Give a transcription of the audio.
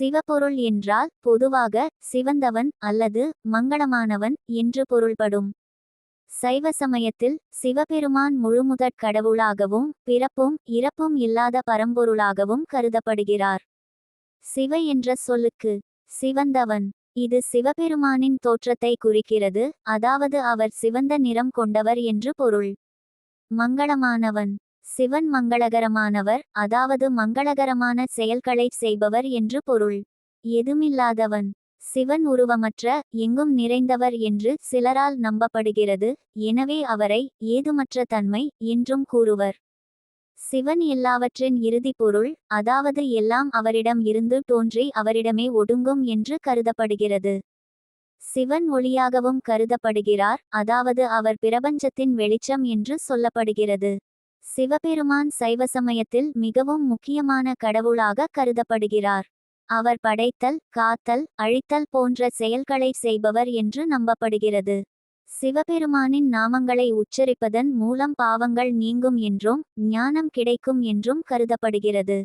சிவபொருள் என்றால் பொதுவாக சிவந்தவன் அல்லது மங்களமானவன் என்று பொருள்படும். சைவ சமயத்தில் சிவபெருமான் முழுமுதற் கடவுளாகவும் பிறப்பும் இறப்பும் இல்லாத பரம்பொருளாகவும் கருதப்படுகிறார். சிவ என்ற சொல்லுக்கு சிவந்தவன். இது சிவபெருமானின் தோற்றத்தை குறிக்கிறது அதாவது அவர் சிவந்த நிறம் கொண்டவர் என்று பொருள். மங்களமானவன். சிவன் மங்களகரமானவர் அதாவது மங்களகரமான செயல்களைச் செய்பவர் என்று பொருள். எதுமில்லாதவன். சிவன் உருவமற்ற எங்கும் நிறைந்தவர் என்று சிலரால் நம்பப்படுகிறது எனவே அவரை ஏதுமற்ற தன்மை என்றும் கூறுவர். சிவன் எல்லாவற்றின் இறுதி பொருள் அதாவது எல்லாம் அவரிடம் இருந்து தோன்றி அவரிடமே ஒடுங்கும் என்று கருதப்படுகிறது. சிவன் ஒளியாகவும் கருதப்படுகிறார் அதாவது அவர் பிரபஞ்சத்தின் வெளிச்சம் என்று சொல்லப்படுகிறது. சிவபெருமான் சைவ சமயத்தில் மிகவும் முக்கியமான கடவுளாக கருதப்படுகிறார். அவர் படைத்தல் காத்தல் அழித்தல் போன்ற செயல்களை செய்பவர் என்று நம்பப்படுகிறது. சிவபெருமானின் நாமங்களை உச்சரிப்பதன் மூலம் பாவங்கள் நீங்கும் என்றும் ஞானம் கிடைக்கும் என்றும் கருதப்படுகிறது.